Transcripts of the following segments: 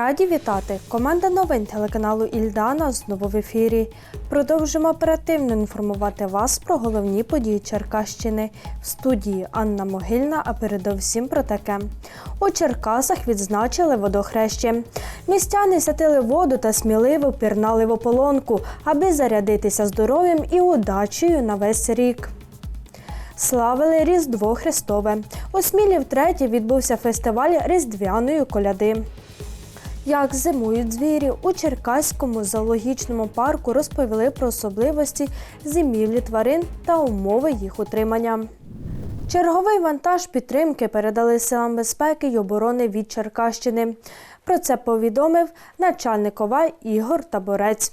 Раді вітати! Команда новин телеканалу Ільдана знову в ефірі. Продовжимо оперативно інформувати вас про головні події Черкащини. В студії Анна Могильна, а передовсім про таке. У Черкасах відзначили водохреще. Містяни сятили воду та сміливо пірнали в ополонку, аби зарядитися здоров'ям і удачею на весь рік. Славили Різдво Христове. У Смілі втретє відбувся фестиваль Різдвяної коляди. Як зимують звірі у Черкаському зоологічному парку розповіли про особливості зимівлі тварин та умови їх утримання. Черговий вантаж підтримки передали силам безпеки й оборони від Черкащини. Про це повідомив начальник ОВА Ігор Таборець.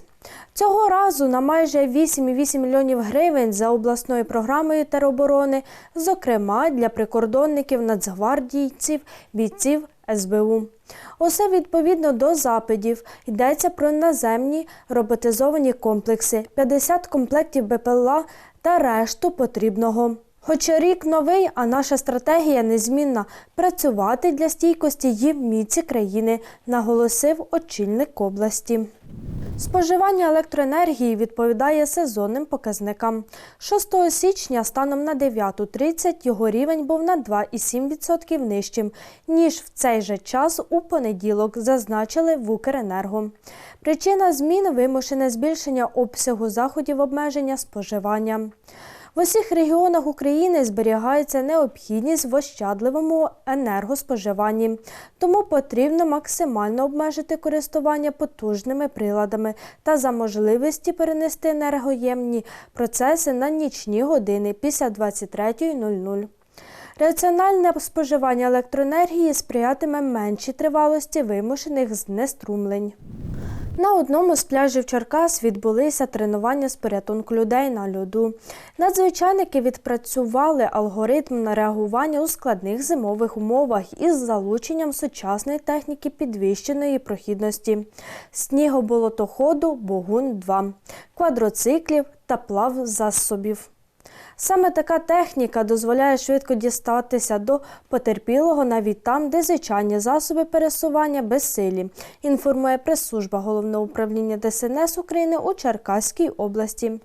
Цього разу на майже 8,8 мільйонів гривень за обласною програмою тероборони, зокрема для прикордонників, нацгвардійців, бійців СБУ. Усе відповідно до запитів. Йдеться про наземні роботизовані комплекси, 50 комплектів БПЛА та решту потрібного. Хоча рік новий, а наша стратегія незмінна працювати для стійкості і міці країни, наголосив очільник області. Споживання електроенергії відповідає сезонним показникам. 6 січня станом на 9.30 його рівень був на 2,7% нижчим, ніж в цей же час у понеділок, зазначили в Укренерго. Причина змін – вимушене збільшення обсягу заходів обмеження споживання. В усіх регіонах України зберігається необхідність в ощадливому енергоспоживанні, тому потрібно максимально обмежити користування потужними приладами та за можливості перенести енергоємні процеси на нічні години після 23.00. Раціональне споживання електроенергії сприятиме меншій тривалості вимушених знеструмлень. На одному з пляжів Черкас відбулися тренування з порятунку людей на льоду. Надзвичайники відпрацювали алгоритм на реагування у складних зимових умовах із залученням сучасної техніки підвищеної прохідності, снігоболотоходу Богун-2, квадроциклів та плавзасобів. Саме така техніка дозволяє швидко дістатися до потерпілого навіть там, де звичайні засоби пересування безсилі, інформує прес-служба Головного управління ДСНС України у Черкаській області.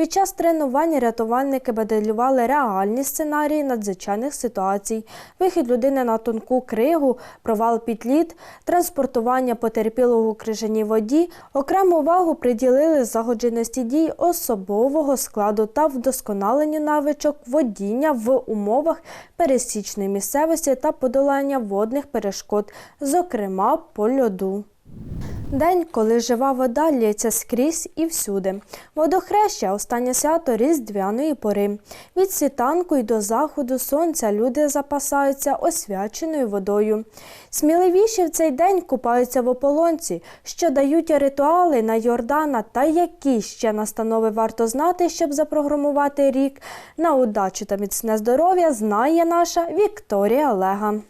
Під час тренування рятувальники моделювали реальні сценарії надзвичайних ситуацій, вихід людини на тонку кригу, провал під лід, транспортування потерпілого у крижаній воді, окрему увагу приділили загодженості дій особового складу та вдосконаленню навичок водіння в умовах пересічної місцевості та подолання водних перешкод, зокрема по льоду. День, коли жива вода лється скрізь і всюди. Водохреща останнє свято різдвяної пори. Від світанку й до заходу сонця люди запасаються освяченою водою. Сміливіші в цей день купаються в ополонці, що дають ритуали на Йордана та які ще настанови варто знати, щоб запрограмувати рік. На удачу та міцне здоров'я знає наша Вікторія Олега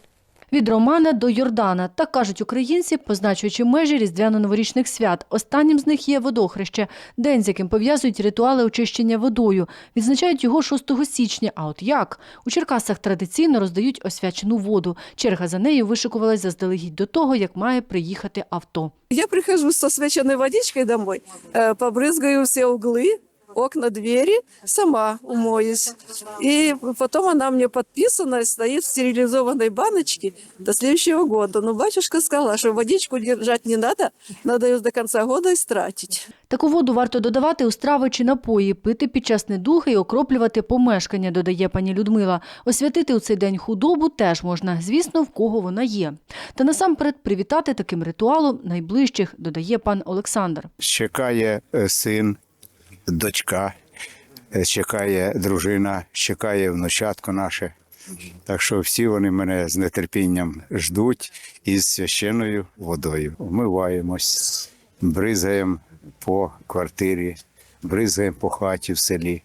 Від Романа до Йордана, так кажуть українці, позначуючи межі різдвяно-новорічних свят. Останнім з них є водохреще, день, з яким пов'язують ритуали очищення водою. Відзначають його 6 січня. А от як? У Черкасах традиційно роздають освячену воду. Черга за нею вишикувалась заздалегідь до того, як має приїхати авто. Я прихожу со свяченой водичкой домой, э, побрызгаю все углы, окна, двери, сама умоюсь. И потом она мне подписана, стоит в стерилизованной баночке до следующего года. Но батюшка сказала, что водичку держать не надо, надо ее до конца года истратить. Таку воду варто додавати у страви чи напої, пити під час недуги і окроплювати помешкання, додає пані Людмила. Освятити у цей день худобу теж можна, звісно, в кого вона є. Та насамперед привітати таким ритуалом найближчих, додає пан Олександр. чекає е, син, дочка, е, чекає дружина, чекає внучатко наше. Так що всі вони мене з нетерпінням ждуть із священною водою. Вмиваємось, бризгаємо по квартирі, бризгаємо по хаті в селі.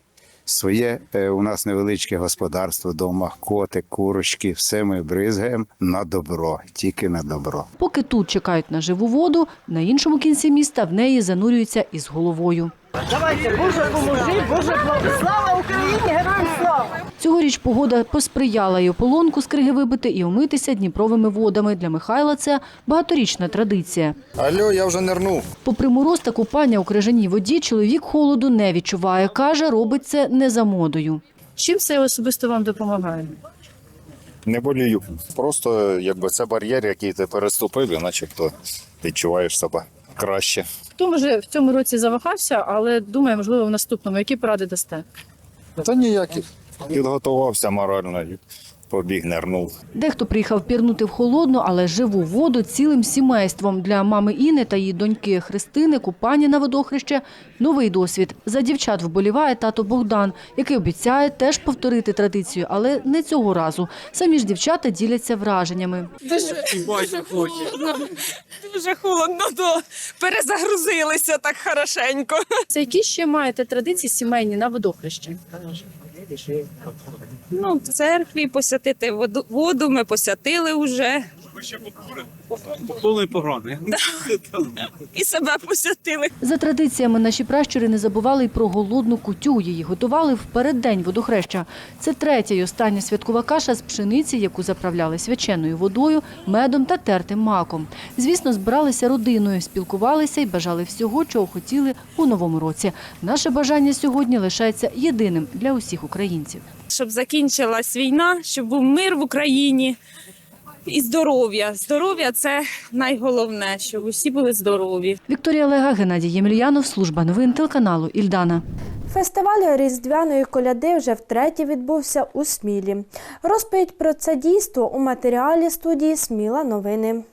Своє е, у нас невеличке господарство вдома, котик, курочки, все ми бризгаємо на добро, тільки на добро. Поки тут чекають на живу воду, на іншому кінці міста в неї занурюються із головою. Давайте, Боже поможи, Боже благо. Слава Україні, героям слава! Цьогоріч погода посприяла і ополонку з криги вибити, і омитися дніпровими водами. Для Михайла це багаторічна традиція. Алло, я вже нирнув. Попри мороз та купання у крижаній воді, чоловік холоду не відчуває. Каже, робить це не за модою. Чим це особисто вам допомагає? Не болію. Просто якби це бар'єр, який ти переступив, і начебто відчуваєш себе краще. Хто може в цьому році завахався, але думає, можливо, в наступному. Які поради дасте? Та ніяких. Підготувався морально побіг, нирнув. Дехто приїхав пірнути в холодну, але живу воду цілим сімейством. Для мами Іни та її доньки Христини купання на водохреще – новий досвід. За дівчат вболіває тато Богдан, який обіцяє теж повторити традицію, але не цього разу. Самі ж дівчата діляться враженнями. Дуже холодно, то перезагрузилися так хорошенько. Це які ще маєте традиції сімейні на водохрещі? Ну, в церкві посятити воду, воду ми посятили вже. Були погони. І себе посятили. За традиціями наші пращури не забували й про голодну кутю. Її готували в переддень водохреща. Це третя й остання святкова каша з пшениці, яку заправляли свяченою водою, медом та тертим маком. Звісно, збиралися родиною, спілкувалися і бажали всього, чого хотіли у новому році. Наше бажання сьогодні лишається єдиним для усіх українців. Щоб закінчилась війна, щоб був мир в Україні і здоров'я. Здоров'я це найголовне, щоб усі були здорові. Вікторія Лега, Геннадій Ємельянов, служба новин телеканалу Ільдана. Фестиваль різдвяної коляди вже втретє відбувся у Смілі. Розповідь про це дійство у матеріалі студії Сміла новини.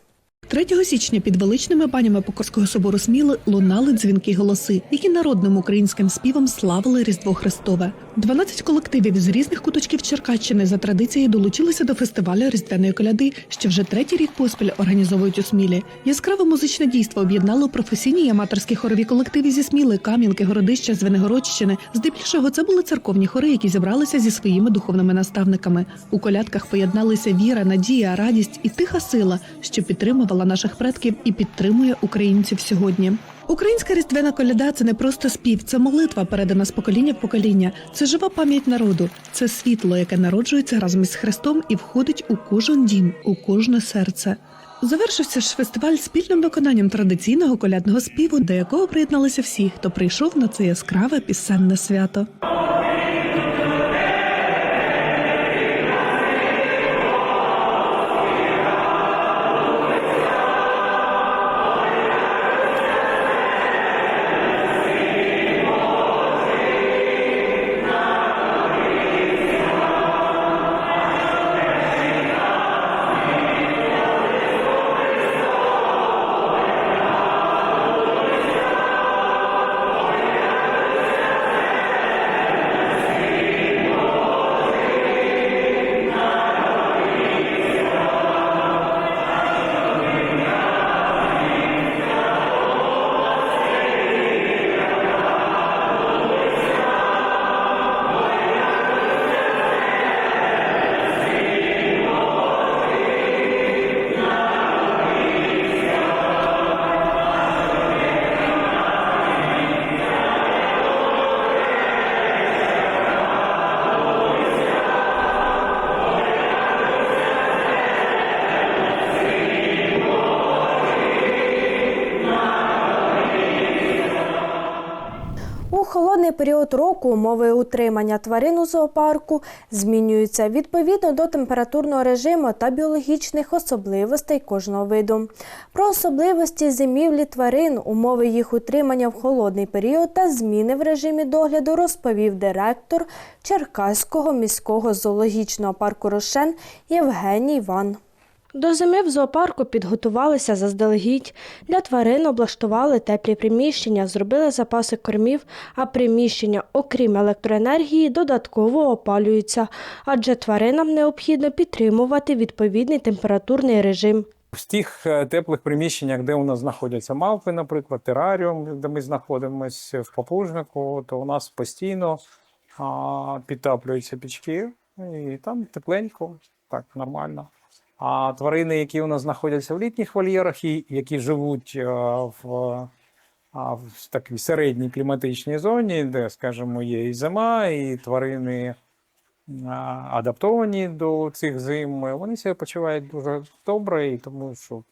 3 січня під величними банями Покорського собору Сміли лунали дзвінки голоси, які народним українським співом славили Різдво Христове. 12 колективів з різних куточків Черкащини за традицією долучилися до фестивалю Різдвяної коляди, що вже третій рік поспіль організовують у Смілі. Яскраве музичне дійство об'єднало професійні й аматорські хорові колективи зі Сміли, Кам'янки, Городища, Звенигородщини. Здебільшого це були церковні хори, які зібралися зі своїми духовними наставниками. У колядках поєдналися віра, надія, радість і тиха сила, що підтримувала наших предків і підтримує українців сьогодні. Українська різдвяна коляда це не просто спів, це молитва, передана з покоління в покоління. Це жива пам'ять народу, це світло, яке народжується разом із Христом і входить у кожен дім, у кожне серце. Завершився ж фестиваль спільним виконанням традиційного колядного співу, до якого приєдналися всі, хто прийшов на це яскраве пісенне свято. Холодний період року умови утримання тварин у зоопарку змінюються відповідно до температурного режиму та біологічних особливостей кожного виду. Про особливості зимівлі тварин, умови їх утримання в холодний період та зміни в режимі догляду розповів директор Черкаського міського зоологічного парку Рошен Євгеній Ван. До зими в зоопарку підготувалися заздалегідь. Для тварин облаштували теплі приміщення, зробили запаси кормів, а приміщення, окрім електроенергії, додатково опалюються, адже тваринам необхідно підтримувати відповідний температурний режим. В тих е, теплих приміщеннях, де у нас знаходяться мавпи, наприклад, тераріум, де ми знаходимося в попужнику, то у нас постійно підтаплюються пічки, і там тепленько, так, нормально. А тварини, які у нас знаходяться в літніх вольєрах і які живуть е, в в такій середній кліматичній зоні, де, скажімо, є і зима, і тварини адаптовані до цих зим, вони себе почувають дуже добре, і тому що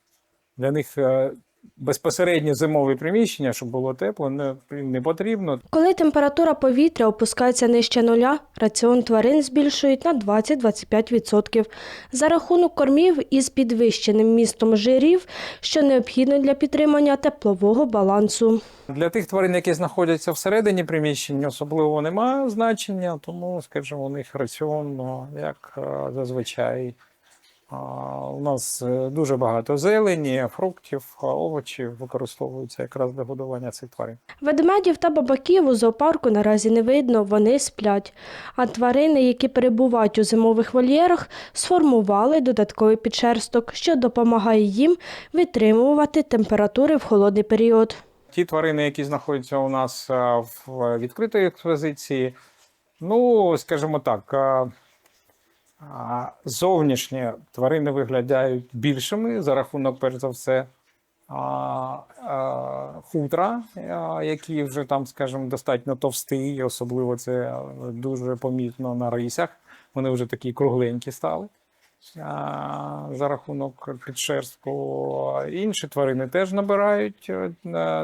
для них е, безпосередньо зимове приміщення, щоб було тепло, не, не потрібно. Коли температура повітря опускається нижче нуля, раціон тварин збільшують на 20-25% за рахунок кормів із підвищеним містом жирів, що необхідно для підтримання теплового балансу. Для тих тварин, які знаходяться всередині приміщення, особливо немає значення, тому, скажімо, у них раціон, ну, як е, зазвичай. У нас е, дуже багато зелені, фруктів, овочів використовуються якраз для годування цих тварин. Ведмедів та бабаків у зоопарку наразі не видно, вони сплять. А тварини, які перебувають у зимових вольєрах, сформували додатковий підшерсток, що допомагає їм витримувати температури в холодний період. Ті тварини, які знаходяться у нас в відкритій експозиції, ну, скажімо так, а, зовнішні тварини виглядають більшими за рахунок, перш за все, хутра, які вже там, скажімо, достатньо товсті, особливо це дуже помітно на рисях. Вони вже такі кругленькі стали. За рахунок підшерстку інші тварини теж набирають е,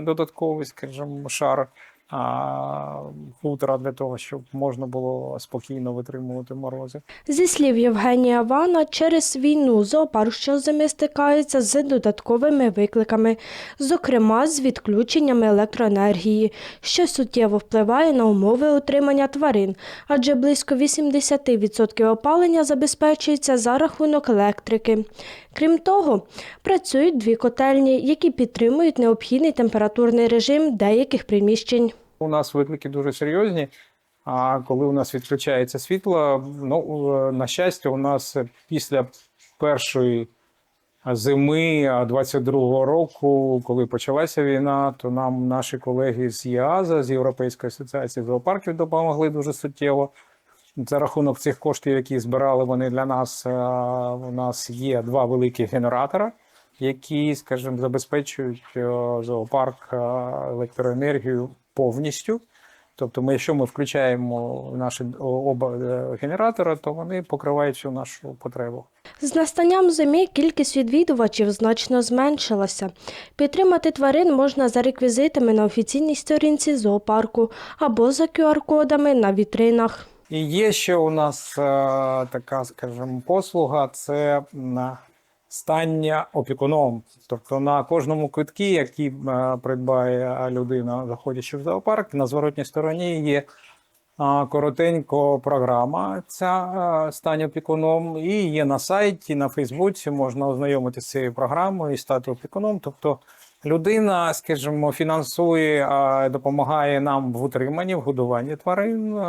додатковий, скажімо, шар а, хутра для того, щоб можна було спокійно витримувати морози. Зі слів Євгенія Вана, через війну зоопарк щозими стикається з додатковими викликами, зокрема з відключеннями електроенергії, що суттєво впливає на умови утримання тварин, адже близько 80% опалення забезпечується за рахунок електрики. Крім того, працюють дві котельні, які підтримують необхідний температурний режим деяких приміщень. У нас виклики дуже серйозні. А коли у нас відключається світло, ну на щастя, у нас після першої зими 22-го року, коли почалася війна, то нам наші колеги з ЄАЗа, з Європейської асоціації зоопарків, допомогли дуже суттєво. За рахунок цих коштів, які збирали вони для нас, е, у нас є два великі генератора, які, скажімо, забезпечують е, зоопарк е, електроенергію повністю. Тобто, ми, якщо ми включаємо наші оба е, генератора, то вони покривають всю нашу потребу. З настанням зими кількість відвідувачів значно зменшилася. Підтримати тварин можна за реквізитами на офіційній сторінці зоопарку або за QR-кодами на вітринах. І є ще у нас е, така, скажімо, послуга це на стання опікуном. Тобто на кожному квиткі, який е, придбає людина, заходячи в зоопарк, на зворотній стороні є е, коротенько програма ця е, стань опікуном, і є на сайті, на Фейсбуці можна ознайомитися з цією програмою і стати опікуном. Тобто людина, скажімо, фінансує, допомагає нам в утриманні, в годуванні тварин.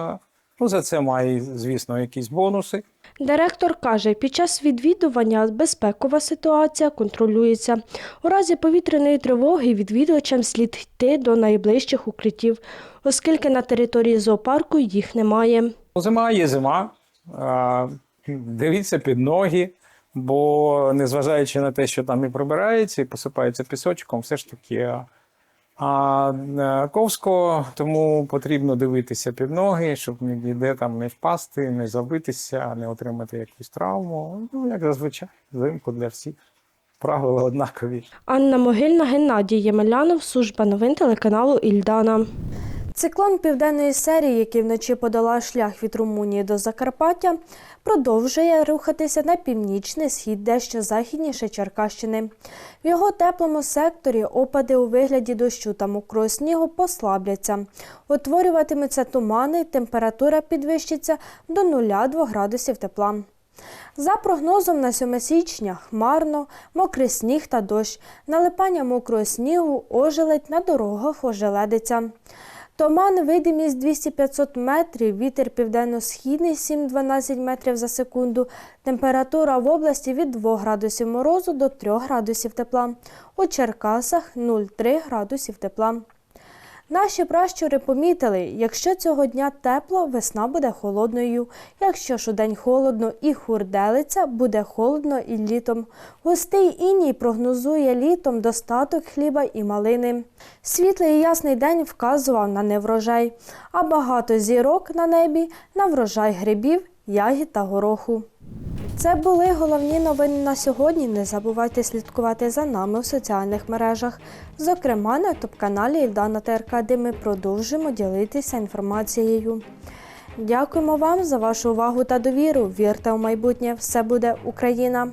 Ну, за це має, звісно, якісь бонуси. Директор каже, під час відвідування безпекова ситуація контролюється. У разі повітряної тривоги відвідувачам слід йти до найближчих укриттів, оскільки на території зоопарку їх немає. Ну, Зима є зима. Дивіться під ноги, бо незважаючи на те, що там і прибирається, і посипається пісочком, все ж таки а, Ковського тому потрібно дивитися під ноги, щоб ніде там не впасти, не забитися, не отримати якусь травму. Ну, як зазвичай, взимку для всіх. Правила однакові. Анна Могильна, Геннадій Ємелянов, служба новин телеканалу Ільдана. Циклон південної серії, який вночі подолав шлях від Румунії до Закарпаття, продовжує рухатися на північний схід, дещо західніше Черкащини. В його теплому секторі опади у вигляді дощу та мокрого снігу послабляться. Утворюватимуться тумани, температура підвищиться до 0,2 градусів тепла. За прогнозом на 7 січня хмарно, мокрий сніг та дощ, налипання мокрого снігу, ожеледь на дорогах ожеледиться. Туман, видимість 200-500 метрів, вітер південно-східний 7-12 метрів за секунду, температура в області від 2 градусів морозу до 3 градусів тепла, у Черкасах 0,3 градусів тепла. Наші пращури помітили, якщо цього дня тепло, весна буде холодною. Якщо ж у день холодно і хурделиця, буде холодно і літом. Густий іній прогнозує літом достаток хліба і малини. Світлий і ясний день вказував на неврожай, а багато зірок на небі на врожай грибів, ягід та гороху. Це були головні новини на сьогодні. Не забувайте слідкувати за нами в соціальних мережах, зокрема на ютуб-каналі Ільдана ТРК, де ми продовжимо ділитися інформацією. Дякуємо вам за вашу увагу та довіру. Вірте у майбутнє. Все буде Україна!